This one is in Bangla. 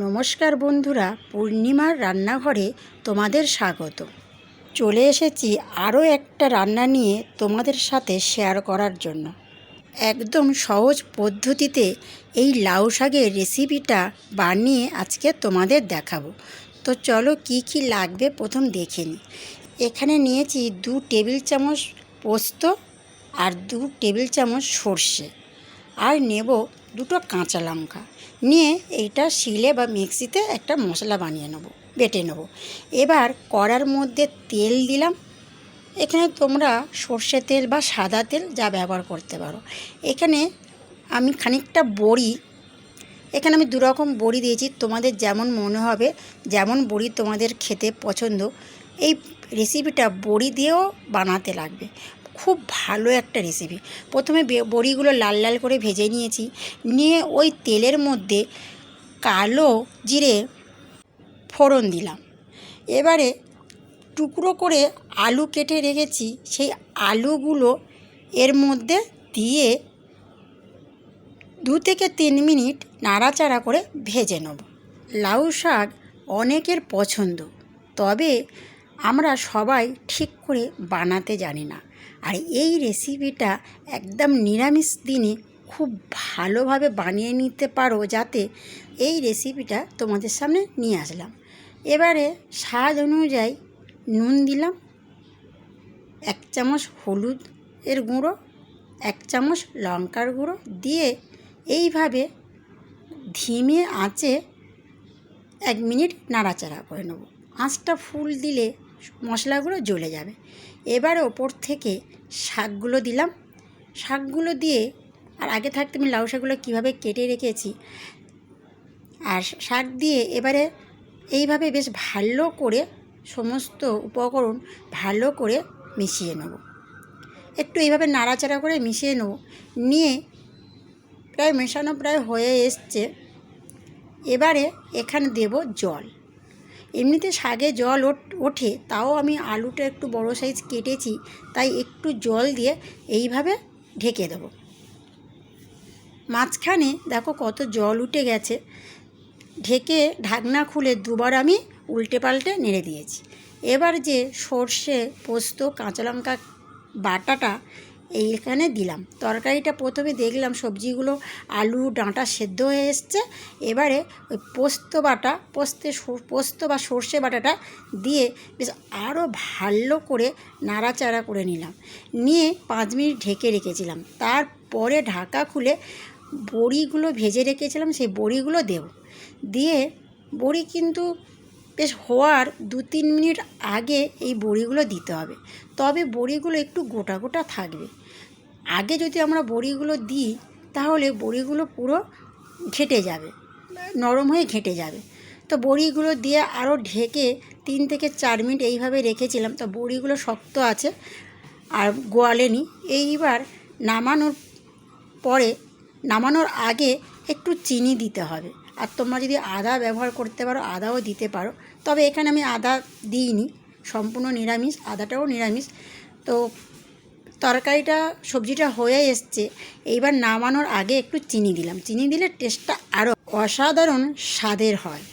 নমস্কার বন্ধুরা, পূর্ণিমার রান্নাঘরে তোমাদের স্বাগত। চলে এসেছি আরও একটা রান্না নিয়ে তোমাদের সাথে শেয়ার করার জন্য। একদম সহজ পদ্ধতিতে এই লাউ শাকের রেসিপিটা বানিয়ে আজকে তোমাদের দেখাবো। তো চলো কি কি লাগবে প্রথম দেখে নিই। এখানে নিয়েছি দু টেবিল চামচ পোস্ত আর দু টেবিল চামচ সর্ষে। আর নেব দুটো কাঁচা লঙ্কা। নিয়ে এইটা শিলে বা মিক্সিতে একটা মশলা বানিয়ে নেব, বেটে নেব। এবার কড়ার মধ্যে তেল দিলাম। এখানে তোমরা সর্ষে তেল বা সাদা তেল যা ব্যবহার করতে পারো। এখানে আমি খানিকটা বড়ি, এখানে আমি দুরকম বড়ি দিয়েছি। তোমাদের যেমন মনে হবে, যেমন বড়ি তোমাদের খেতে পছন্দ, এই রেসিপিটা বড়ি দিয়েও বানাতে লাগবে। খুব ভালো একটা রেসিপি প্রথমে বড়িগুলো লাল লাল করে ভেজে নিয়েছি। নিয়ে ওই তেলের মধ্যে কালো জিরে ফোড়ন দিলাম। এবারে টুকরো করে আলু কেটে রেখেছি। সেই আলুগুলো এর মধ্যে দিয়ে দু থেকে তিন মিনিট নাড়াচাড়া করে ভেজে নেব। লাউ শাক অনেকের পছন্দ। তবে আমরা সবাই ঠিক করে বানাতে জানি না। আর এই রেসিপিটা একদম নিরামিষ দিনে খুব ভালোভাবে বানিয়ে নিতে পারো যাতে এই রেসিপিটা তোমাদের সামনে নিয়ে আসলাম। এবারে স্বাদ অনুযায়ী নুন দিলাম, এক চামচ হলুদ এর গুঁড়ো, এক চামচ লঙ্কার গুঁড়ো দিয়ে এইভাবে ধিমে আঁচে এক মিনিট নাড়াচাড়া করে নেব। আঁচটা ফুল দিলে মশলাগুলো জ্বলে যাবে। এবার ওপর থেকে শাকগুলো দিলাম। শাকগুলো দিয়ে আর আগে থাকতে আমি লাউ শাকগুলো কীভাবে কেটে রেখেছি। আর শাক দিয়ে এবারে এইভাবে বেশ ভালো করে সমস্ত উপকরণ ভালো করে মিশিয়ে নেব। একটু এইভাবে নাড়াচাড়া করে মিশিয়ে নেব। নিয়ে প্রায় মেশানো প্রায় হয়ে এসছে। এবারে এখানে দেব জল। এমনিতে শাকে জল ওঠ- ওঠে, তাও আমি আলুটা একটু বড় সাইজ কেটেছি, তাই একটু জল দিয়ে এইভাবে ঢেকে দেবো। মাঝখানে দেখো কত জল উঠে গেছে, ঢেকে ঢাকনা খুলে দুবার আমি উল্টে পাল্টে নেড়ে দিয়েছি। এবার যে সর্ষে, পোস্ত, কাঁচা লঙ্কা বাটাটা এইখানে দিলাম। তরকারিটা প্রথমে দেখলাম সবজিগুলো, আলু, ডাঁটা সেদ্ধ হয়ে এসছে। এবারে ওই পোস্ত বাটা, পোস্তে পোস্ত বা সর্ষে বাটাটা দিয়ে বেশ আরও ভালো করে নাড়াচাড়া করে নিলাম। নিয়ে পাঁচ মিনিট ঢেকে রেখেছিলাম। তারপরে ঢাকা খুলে বড়িগুলো ভেজে রেখেছিলাম, সেই বড়িগুলো দেব। দিয়ে বড়ি কিন্তু বেশ হওয়ার দু তিন মিনিট আগে এই বড়িগুলো দিতে হবে। তবে বড়িগুলো একটু গোটা গোটা থাকবে। আগে যদি আমরা বড়িগুলো দিই, তাহলে বড়িগুলো পুরো ঘেটে যাবে, নরম হয়ে ঘেটে যাবে। তো বড়িগুলো দিয়ে আরও ঢেকে তিন থেকে চার মিনিট এইভাবে রেখেছিলাম। তো বড়িগুলো শক্ত আছে আর গোয়ালেনি। এইবার নামানোর পরে, নামানোর আগে একটু চিনি দিতে হবে। আর তোমরা যদি আদা ব্যবহার করতে পারো, আদাও দিতে পারো। তবে এখানে আমি আদা দিইনি, সম্পূর্ণ নিরামিষ, আদাটাও নিরামিষ। তো তরকারিটা, সবজিটা হয়ে এসছে। এইবার নামানোর আগে একটু চিনি দিলাম। চিনি দিলে টেস্টটা আরও অসাধারণ স্বাদের হয়।